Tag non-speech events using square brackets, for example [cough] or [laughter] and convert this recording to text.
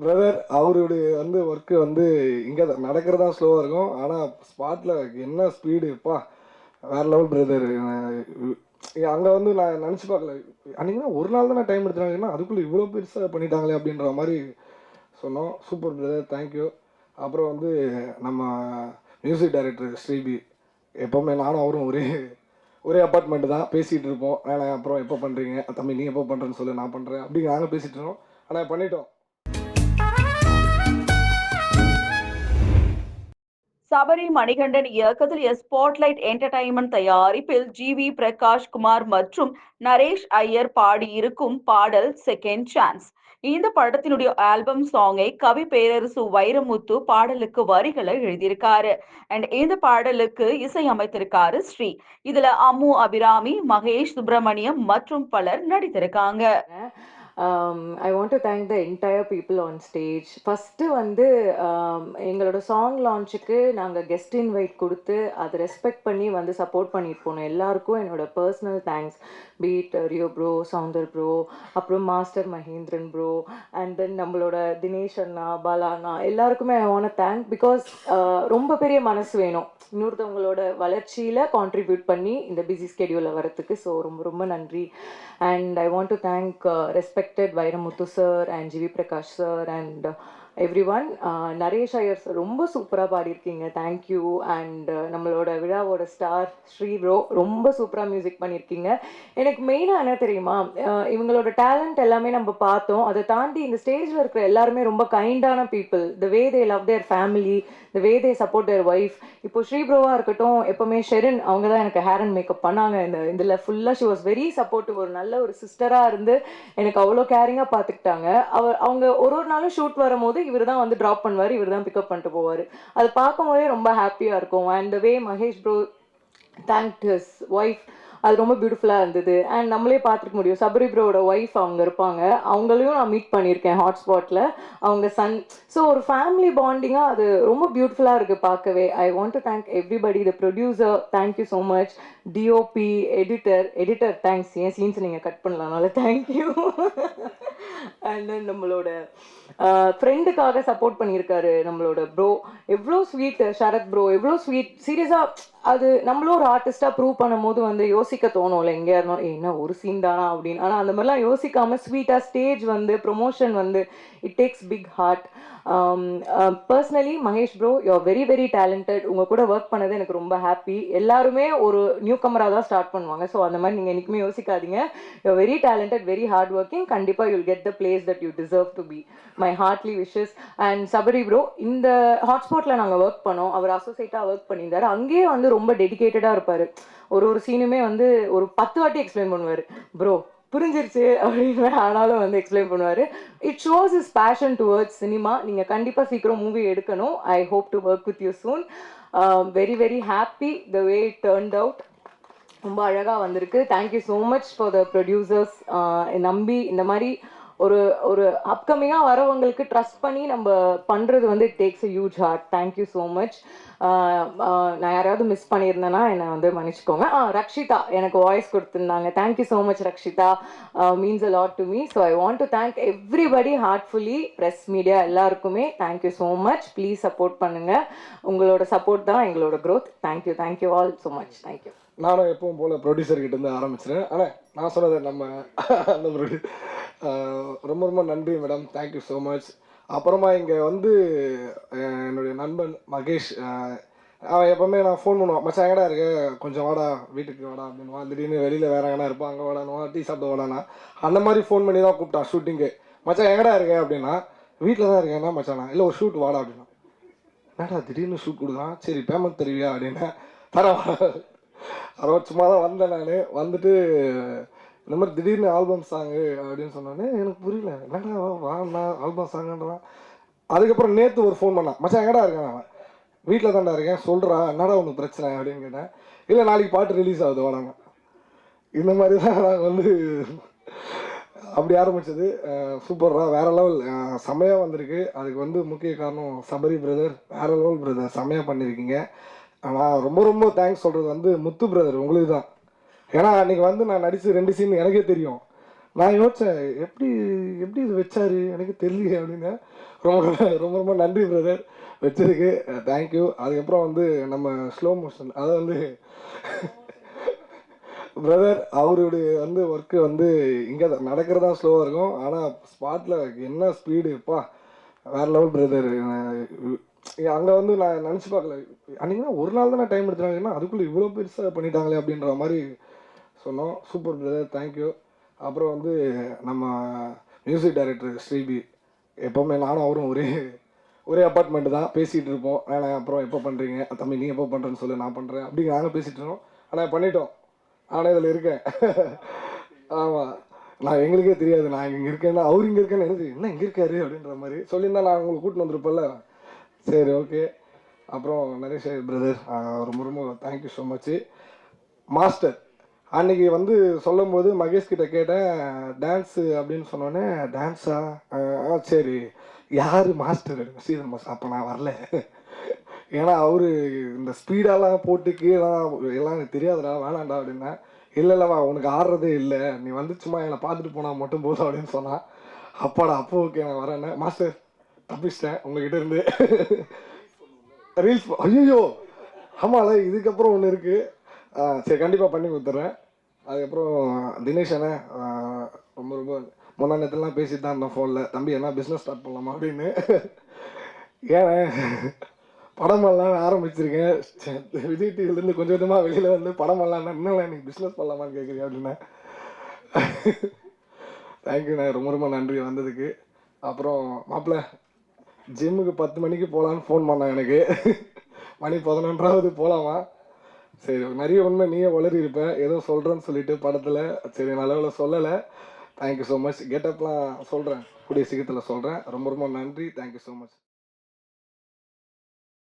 Brother அவருடைய வந்து work வந்து இங்கே நடக்கிறதா ஸ்லோவாக இருக்கும். ஆனால் ஸ்பாட்டில் என்ன ஸ்பீடு எப்பா வேற லெவல் பிரதர் அங்கே வந்து நான் நினச்சி பார்க்கல. அன்றைக்கி ஒரு நாள் தான் டைம் எடுத்துட்டாங்கன்னா அதுக்குள்ளே இவ்வளோ பெருசாக பண்ணிட்டாங்களே அப்படின்ற மாதிரி சொன்னோம். சூப்பர் பிரதர் தேங்க்யூ அப்புறம் வந்து நம்ம மியூசிக் டைரக்டர் ஸ்ரீபி எப்போவுமே நானும் அவரும் ஒரே ஒரே அப்பார்ட்மெண்ட் தான். பேசிகிட்டு இருப்போம். வேணாம் அப்புறம் எப்போ பண்ணுறீங்க தம்பி நீ எப்போ பண்ணுறேன்னு சொல்லு நான் பண்ணுறேன் அப்படி நாங்கள் பேசிகிட்டு இருக்கோம் ஆனால் பண்ணிட்டோம். சபரி மணிகண்டன் இயக்கத்தில் எஸ் ஸ்பாட்லைட் என்டர்டைன்மெண்ட் தயாரிப்பில் ஜி வி பிரகாஷ் குமார் மற்றும் நரேஷ் ஐயர் பாடியிருக்கும் பாடல் செகண்ட் சான்ஸ் இந்த படத்தினுடைய ஆல்பம் சாங்கை கவி பேரரசு வைரமுத்து பாடலுக்கு வரிகளை எழுதியிருக்காரு. அண்ட் இந்த பாடலுக்கு இசை அமைத்திருக்காரு ஸ்ரீ. இதுல அம்மு அபிராமி மகேஷ் சுப்பிரமணியம் மற்றும் பலர் நடித்திருக்காங்க. I want to thank the entire people on stage first வந்து um, எங்களோட சாங் லான்ச்சுக்கு நாங்கள் கெஸ்ட் இன்வைட் கொடுத்து அதை ரெஸ்பெக்ட் பண்ணி வந்து சப்போர்ட் பண்ணிட்டு போனோம். எல்லாருக்கும் என்னோட personal thanks beat Rio bro Soundar bro அப்புறம் master Mahendran bro and then நம்மளோட தினேஷ் அண்ணா பாலாண்ணா எல்லாருக்குமே ஐ வாண்ட் தேங்க் பிகாஸ் ரொம்ப பெரிய மனசு வேணும். இன்னொருத்தவங்களோட வளர்ச்சியில் கான்ட்ரிபியூட் பண்ணி இந்த பிஸி ஸ்கெடியூலில் வரத்துக்கு ஸோ ரொம்ப ரொம்ப நன்றி. And I want to thank respected Vairamuthu sir and G V Prakash sir and every one Naresh Iyer sir ரொம்ப சூப்பராக பாடியிருக்கீங்க. தேங்க்யூ அண்ட் uh, நம்மளோட விழாவோட ஸ்டார் ஸ்ரீ ப்ரோ ரொம்ப சூப்பராக மியூசிக் பண்ணியிருக்கீங்க. எனக்கு மெயினாக என்ன தெரியுமா? Uh, இவங்களோட டேலண்ட் எல்லாமே நம்ம பார்த்தோம். அதை தாண்டி இந்த ஸ்டேஜில் இருக்கிற எல்லாருமே ரொம்ப கைண்டான people the way they love their family the way they support their wife இப்போ ஸ்ரீ ப்ரோவாக இருக்கட்டும் எப்போவுமே ஷெரின் அவங்க தான் எனக்கு ஹேர் அண்ட் மேக்கப் பண்ணாங்க. இந்த இதில் ஃபுல்லாக ஷி வாஸ் வெரி சப்போர்ட்டிவ் ஒரு நல்ல ஒரு சிஸ்டராக இருந்து எனக்கு அவ்வளோ கேரிங்காக பார்த்துக்கிட்டாங்க. அவர் அவங்க ஒரு ஒரு நாளும் ஷூட் வரும்போது இவர் தான் வந்து ட்ராப் பண்ணுவார் இவர் தான் பிக்கப் பண்ணிட்டு போவார். அது பார்க்கும்போதே ரொம்ப ஹாப்பியாக இருக்கும். And the way Mahesh bro thanked his wife அது ரொம்ப பியூட்டிஃபுல்லாக இருந்தது. அண்ட் நம்மளே பார்த்துருக்க முடியும் சபரி ப்ரோவோட ஒய்ஃப் அவங்க இருப்பாங்க. அவங்களையும் நான் மீட் பண்ணியிருக்கேன் ஹாட்ஸ்பாட்டில் அவங்க சன் ஸோ ஒரு ஃபேமிலி பாண்டிங்காக அது ரொம்ப பியூட்டிஃபுல்லாக இருக்குது பார்க்கவே. I want to thank everybody the producer thank you so much DOP editor editor thanks ஏன் சீன்ஸ் நீங்கள் கட் பண்ணலாம்னால தேங்க்யூ அண்ட் தென் நம்மளோட ஃப்ரெண்டுக்காக சப்போர்ட் பண்ணியிருக்காரு நம்மளோட ப்ரோ எவ்வளோ ஸ்வீட் ஷரத் ப்ரோ எவ்வளோ ஸ்வீட் சீரியஸாக அது நம்மளும் ஒரு ஆர்டிஸ்டாக ப்ரூவ் பண்ணும்போது வந்து யோசிக்க தோணும்ல எங்கேயா இருந்தோம் என்ன ஒரு சீன் தானா? அப்படின்னு. ஆனால் அந்த மாதிரிலாம் யோசிக்காம ஸ்வீட்டாக ஸ்டேஜ் வந்து ப்ரொமோஷன் வந்து it takes big heart personally Mahesh bro you are very very talented உங்கள் கூட ஒர்க் பண்ணது எனக்கு ரொம்ப ஹாப்பி எல்லாருமே ஒரு நியூ கமராக தான் ஸ்டார்ட் பண்ணுவாங்க. ஸோ அந்த மாதிரி நீங்கள் என்றைக்குமே யோசிக்காதீங்க. You are very talented very hard working கண்டிப்பாக you'll get the place that you deserve to be my heartly wishes and Sabari bro இந்த ஹாட்ஸ்பாட்டில் நாங்கள் ஒர்க் பண்ணோம். அவர் அசோசியேட்டாக ஒர்க் பண்ணியிருந்தார். அங்கேயே வந்து ரொம்ப டெடிக்கேட்டடாக இருப்பார். ஒரு ஒரு சீனுமே வந்து ஒரு பத்து வாட்டி எக்ஸ்பிளைன் பண்ணுவார். ப்ரோ புரிஞ்சிருச்சு அப்படின்னு ஆனாலும் வந்து எக்ஸ்பிளைன் பண்ணுவார். It shows is passion towards cinema நீங்கள் கண்டிப்பாக சீக்கிரம் மூவி எடுக்கணும். I hope to work with you soon very very happy the way it turned out ரொம்ப அழகாக வந்திருக்கு. Thank you so much for the producers நம்பி இந்த மாதிரி ஒரு ஒரு அப்கமிங்காக வரவங்களுக்கு ட்ரஸ்ட் பண்ணி நம்ம பண்ணுறது வந்து it takes a huge heart thank you so much நான் யாராவது மிஸ் பண்ணியிருந்தேன்னா என்னை வந்து மன்னிச்சுக்கோங்க. ஆ ரக்ஷிதா எனக்கு வாய்ஸ் கொடுத்துருந்தாங்க. Thank you so much Rakshitha. Means a lot to me so I want to thank everybody heartfully press media எல்லாருக்குமே. Thank you so much please support பண்ணுங்கள் உங்களோட சப்போர்ட் தான் எங்களோட growth thank you thank you all so much thank you நானும் எப்பவும் போல் producer கிட்ட இருந்து ஆரம்பிச்சிட்டேன் ஆனால் நான் சொன்னது நம்ம அந்த ப்ரொடியூ ரொம்ப ரொம்ப நன்றி மேடம் தேங்க்யூ ஸோ மச் அப்புறமா இங்கே வந்து என்னுடைய நண்பன் மகேஷ் அவன் எப்போவுமே நான் ஃபோன் பண்ணுவான். மச்சான் எங்கடா இருக்கு? கொஞ்சம் வாடா வீட்டுக்கு வாடா அப்படின்வா திடீர்னு வெளியில் வேற எங்கடா இருப்பான். அங்கே வாடானுவா டீ சாப்பிட வாடானா அந்த மாதிரி ஃபோன் பண்ணி தான் கூப்பிட்டான் ஷூட்டிங்கு மச்சான் எங்கடா இருக்கு? அப்படின்னா வீட்டில் தான் இருக்கேன்னா மச்சானா? இல்லை ஒரு ஷூட் வாடா அப்படின்னா. என்னடா திடீர்னு ஷூட் கொடுக்குறான்? சரி பேமெண்ட் தருவியா? அப்படின்னா தரவா அறுபது சும்மா தான் வந்தேன் நான். வந்துட்டு இந்த மாதிரி திடீர்னு ஆல்பம் சாங்கு அப்படின்னு சொன்னோன்னே எனக்கு புரியல. என்னடா வாண்ணா ஆல்பம் சாங்குன்றான் அதுக்கப்புறம் நேற்று ஒரு ஃபோன் பண்ணான். மச்சான் எங்கடா இருக்கேன் அவன்? வீட்டில் தான்டா இருக்கேன். சொல்கிறா என்னடா உனக்கு பிரச்சனை அப்படின்னு கேட்டேன். இல்லை நாளைக்கு பாட்டு ரிலீஸ் ஆகுது வாடாங்க இந்த மாதிரி தான் நாங்கள் வந்து அப்படி ஆரம்பிச்சது. சூப்பர்ரா. வேறு லெவல் செமையாக வந்திருக்கு. அதுக்கு வந்து முக்கிய காரணம் சபரி பிரதர் வேறு லெவல் பிரதர் செமையாக பண்ணியிருக்கீங்க ஆனால் ரொம்ப ரொம்ப தேங்க்ஸ் சொல்கிறது வந்து முத்து பிரதர் உங்களுக்கு தான் ஏன்னா அன்றைக்கி வந்து நான் நடித்து ரெண்டு சீன் எனக்கே தெரியும். நான் யோசித்தேன் எப்படி எப்படி இது வச்சாரு? எனக்கு தெரியல அப்படின்னு. ரொம்ப ரொம்ப ரொம்ப நன்றி பிரதர் வச்சதுக்கு. தேங்க்யூ அதுக்கப்புறம் வந்து நம்ம ஸ்லோ மோஷன் அதை வந்து பிரதர் அவருடைய வந்து ஒர்க்கு வந்து இங்கே நடக்கிறதா ஸ்லோவாக இருக்கும். ஆனால் ஸ்பாட்டில் என்ன ஸ்பீடுப்பா வேறு லெவல் பிரதர் அங்கே வந்து நான் நினச்சி பார்க்கல. அன்றைக்கினா ஒரு நாள் தானே டைம் எடுத்துனாங்கன்னா அதுக்குள்ளே இவ்வளோ பெருசாக பண்ணிட்டாங்களே அப்படின்ற மாதிரி சொன்னோம். சூப்பர் பிரதர் தேங்க்யூ அப்புறம் வந்து நம்ம மியூசிக் டைரக்டர் ஸ்ரீபி எப்போவுமே நானும் அவரும் ஒரே ஒரே அப்பார்ட்மெண்ட்டு தான் பேசிகிட்டு இருப்போம். ஆனால் அப்புறம் எப்போ பண்ணுறீங்க தம்பி நீ எப்போ பண்ணுறேன்னு சொல்லு நான் பண்ணுறேன் அப்படிங்க நாங்கள் பேசிகிட்டு இருக்கோம் ஆனால் பண்ணிட்டோம். நானே இதில் இருக்கேன். [laughs] ஆமாம் நான் எங்களுக்கே தெரியாது. நான் இங்கே இருக்கேன்னா அவர் இங்கே இருக்கேன்னு எனக்கு என்ன இங்கே இருக்காரு? அப்படின்ற மாதிரி சொல்லியிருந்தா நான் உங்களுக்கு கூட்டின்னு வந்திருப்பேன்ல. சரி ஓகே அப்புறம் நரேஷ் பிரதர் ரொம்ப ரொம்ப தேங்க்யூ ஸோ மச் மாஸ்டர் அன்னைக்கு வந்து சொல்லும்போது மகேஷ் கிட்ட கேட்டேன் டான்ஸு அப்படின்னு சொன்னோன்னே டான்ஸா ஆ? சரி. யார் மாஸ்டர் சீதன் மாஸ்டர் அப்போ நான் வரல. ஏன்னா அவர் இந்த ஸ்பீடெல்லாம் போட்டு கீழே எல்லாம் எனக்கு தெரியாதுடா வேணாம்டா அப்படின்னா. இல்லை இல்லைவா உனக்கு ஆடுறதே இல்லை. நீ வந்து சும்மா என்னை பார்த்துட்டு போனால் மட்டும் போதும் அப்படின்னு சொன்னான் அப்பாடா அப்போ ஓகே நான் வரேன்னு மாஸ்டர் தப்பிச்சிட்டேன் உங்ககிட்ட இருந்து. ரீல்ஸ் ஐயோ ஆமாம்ல இதுக்கப்புறம் ஒன்று இருக்குது சரி கண்டிப்பாக பண்ணி கொடுத்துட்றேன் அதுக்கப்புறம் தினேஷ் அண்ணே ரொம்ப ரொம்ப முன்னா நேரத்துலாம் பேசிட்டு தான் இருந்தோம் ஃபோனில் தம்பி என்ன பிஸ்னஸ் ஸ்டார்ட் பண்ணலாமா அப்படின்னு. ஏன் படமெல்லாம் ஆரம்பிச்சிருக்கேன். சே- விஜய் டிவிலேருந்து கொஞ்சம் கொஞ்சமாக வெளியில் வந்து படமெல்லாம் இன்னும் எனக்கு பிஸ்னஸ் பண்ணலாமான்னு கேட்குறீங்க அப்படின்னா. தேங்க்யூண்ணே ரொம்ப ரொம்ப நன்றி வந்ததுக்கு. அப்புறம் மாப்பிள்ள ஜிம்முக்கு பத்து மணிக்கு போகலான்னு ஃபோன் பண்ணான் எனக்கு. மணி பதினொன்றாவது போகலாமா சரி நிறைய உண்மை நீயே வளரி இருப்ப. ஏதோ சொல்கிறேன்னு சொல்லிட்டு படத்தில். சரி நல்லவில் சொல்லலை. தேங்க்யூ ஸோ மச் கெட்டப்லாம் சொல்கிறேன் கூடிய சீக்கிரத்தில் சொல்கிறேன் ரொம்ப ரொம்ப நன்றி. Thank you so much